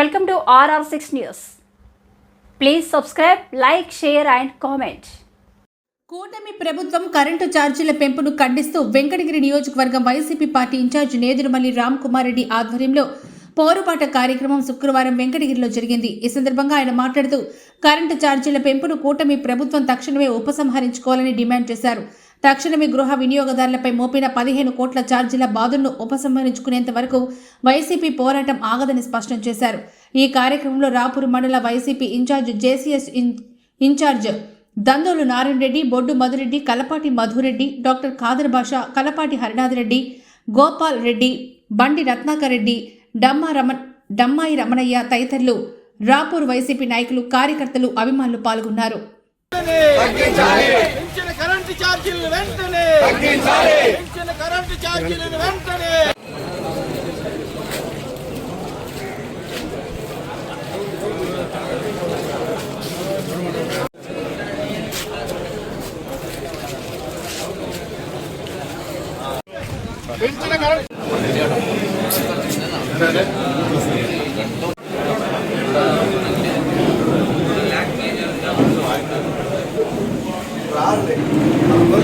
Welcome to RR six news please subscribe like share and comment కూటమి ప్రభుత్వం current ఛార్జీల పెంపును ఖండిస్తూ వెంకటగిరి నియోజకవర్గం YCP party incharge Nedurumalli Ram Kumar Reddy ఆధ్వర్యంలో పోరుపాట కార్యక్రమం శుక్రవారం వెంకటగిరిలో జరిగింది. ఈ సందర్భంగా ఆయన మాట్లాడుతూ కరెంటు ఛార్జీల పెంపును కూటమి ప్రభుత్వం తక్షణమే ఉపసంహరించుకోవాలని డిమాండ్ చేశారు. తక్షణమే గృహ వినియోగదారులపై మోపిన పదిహేను కోట్ల ఛార్జీల బాధలను ఉపసంహరించుకునేంత వరకు వైసీపీ పోరాటం ఆగదని స్పష్టం చేశారు. ఈ కార్యక్రమంలో రాపూర్ మండల YCP incharge JCS in- incharge Dandolu Narayanareddy Boddu Madhureddy Kalapati Madhureddy doctor Khader Basha Kalapati Harinathareddy Gopal Reddy Bandi Ratnakar Reddy డమ్మా Rama Dammayi Ramanaiah తదితరులు రాపూర్ వైసీపీ నాయకులు కార్యకర్తలు అభిమానులు పాల్గొన్నారు. కరెంటు ఛార్జీలను వెంటనే పెంచిన కరెంటు ఛార్జీలను వెంటనే పెంచిన కరెంటు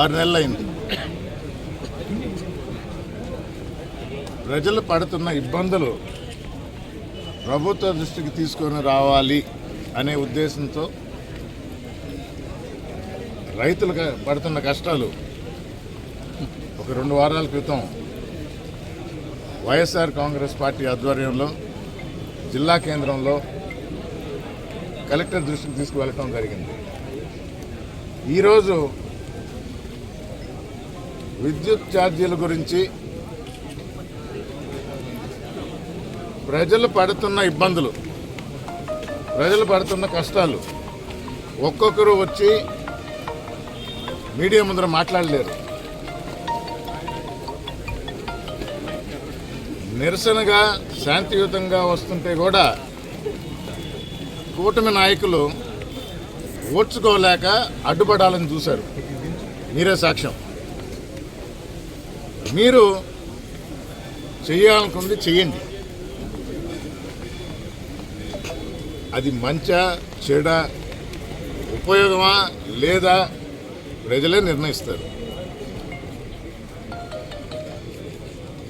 ఆరు నెలలు అయింది ప్రజలు పడుతున్న ఇబ్బందులు ప్రభుత్వ దృష్టికి తీసుకొని రావాలి అనే ఉద్దేశంతో రైతులు పడుతున్న కష్టాలు ఒక రెండు వారాల క్రితం వైఎస్ఆర్ కాంగ్రెస్ పార్టీ ఆధ్వర్యంలో జిల్లా కేంద్రంలో కలెక్టర్ దృష్టికి తీసుకువెళ్ళటం జరిగింది. ఈరోజు విద్యుత్ ఛార్జీల గురించి ప్రజలు పడుతున్న ఇబ్బందులు ప్రజలు పడుతున్న కష్టాలు. ఒక్కొక్కరు వచ్చి మీడియా ముందర మాట్లాడలేరు. నిరసనగా శాంతియుతంగా వస్తుంటే కూడా కూటమి నాయకులు ఓడ్చుకోలేక అడ్డుపడాలని చూశారు. మీరే సాక్ష్యం. మీరు చేయాలనుకుంది చెయ్యండి అది మంచా చెడ ఉపయోగమా లేదా ప్రజలే నిర్ణయిస్తారు.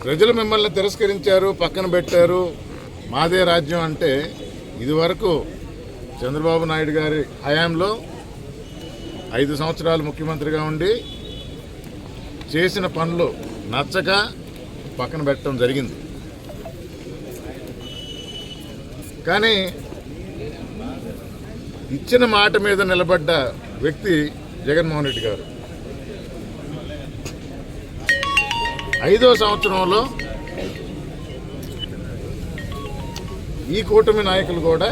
ప్రజలు మిమ్మల్ని తిరస్కరించారు పక్కన పెట్టారు మాదే రాజ్యం అంటే ఇదివరకు చంద్రబాబు నాయుడు గారి హయాంలో ఐదు సంవత్సరాలు ముఖ్యమంత్రిగా ఉండి చేసిన పనులు నచ్చక పక్కన పెట్టడం జరిగింది. కానీ ఇచ్చిన మాట మీద నిలబడ్డ వ్యక్తి జగన్మోహన్ రెడ్డి గారు. ఐదో సంవత్సరంలో ఈ కూటమి నాయకులు కూడా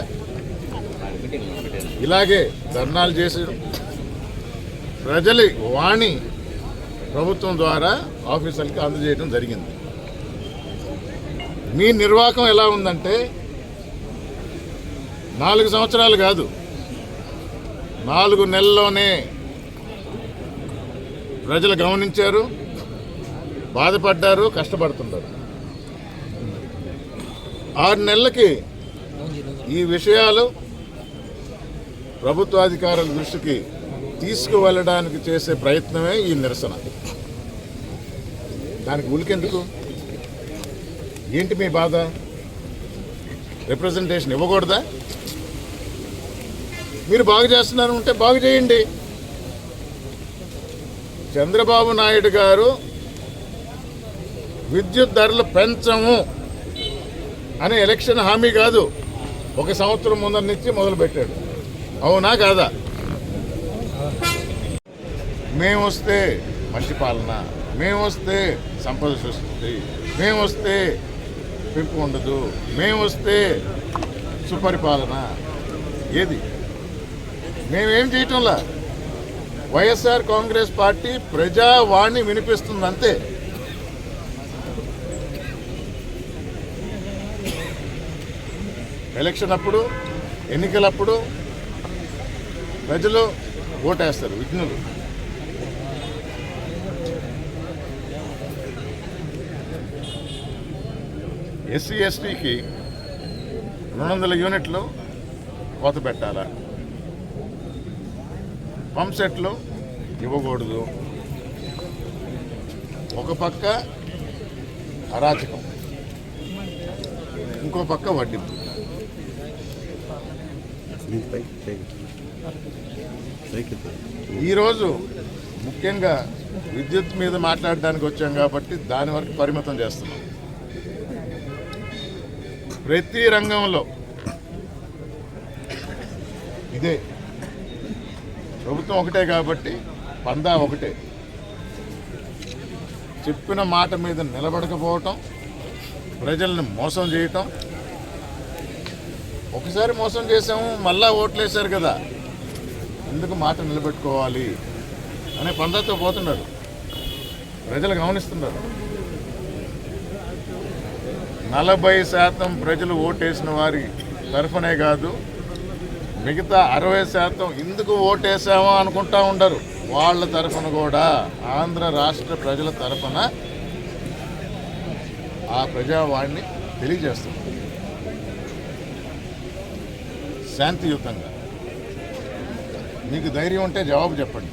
ఇలాగే ధర్నాలు చేసి ప్రజలి వాణి ప్రభుత్వం ద్వారా ఆఫీసర్లకి అందజేయడం జరిగింది. మీ నిర్వాహకం ఎలా ఉందంటే నాలుగు సంవత్సరాలు కాదు నాలుగు నెలల్లోనే ప్రజలు గమనించారు బాధపడ్డారు కష్టపడుతున్నారు. ఆరు నెలలకి ఈ విషయాలు ప్రభుత్వాధికారుల దృష్టికి తీసుకువెళ్ళడానికి చేసే ప్రయత్నమే ఈ నిరసన. దానికి ఉలికెందుకు? ఏంటి మీ బాధ? రిప్రజెంటేషన్ ఇవ్వకూడదా? మీరు బాగు చేస్తున్నారు ఉంటే బాగు చేయండి. చంద్రబాబు నాయుడు గారు విద్యుత్ ధరలు పెంచము అని ఎలక్షన్ హామీ కాదు. ఒక సంవత్సరం ముందర నుంచి మొదలుపెట్టాడు. అవునా కాదా? మేము వస్తే మంచి పాలన మేము వస్తే సంపద సృష్టి మేము వస్తే పెంపు ఉండదు మేము వస్తే సుపరిపాలన. ఏది? మేమేం చేయటంలా? వైఎస్ఆర్ కాంగ్రెస్ పార్టీ ప్రజావాణి వినిపిస్తుంది అంతే ఎలక్షన్ అప్పుడు ఎన్నికలప్పుడు ప్రజలు ఓటేస్తారు విఘ్నులు. ఎస్సీ ఎస్టీకి రెండు వందల యూనిట్లు కోత పెట్టాలా? పంప్ సెట్లు ఇవ్వకూడదు. ఒక పక్క అరాచకం. ఇంకో పక్క వడ్డింపు. ఈరోజు ముఖ్యంగా విద్యుత్ మీద మాట్లాడడానికి వచ్చాం కాబట్టి దాని వరకు పరిమితం చేస్తున్నాం. ప్రతి రంగంలో ఇదే. ప్రభుత్వం ఒకటే కాబట్టి పందా ఒకటే. చెప్పిన మాట మీద నిలబడకపోవటం ప్రజల్ని మోసం చేయటం. ఒకసారి మోసం చేసాము మళ్ళా ఓట్లేశారు కదా. ఎందుకు మాట నిలబెట్టుకోవాలి? అనే పందాతో పోతున్నారు. ప్రజలు గమనిస్తున్నారు. నలభై శాతం ప్రజలు ఓటేసిన వారి తరఫునే కాదు మిగతా అరవై శాతం ఎందుకు ఓటేసామో అనుకుంటా ఉండరు. వాళ్ళ తరఫున కూడా ఆంధ్ర రాష్ట్ర ప్రజల తరఫున ఆ ప్రజావాణిని తెలియజేస్తుంది. శాంతియుతంగా. మీకు ధైర్యం ఉంటే జవాబు చెప్పండి.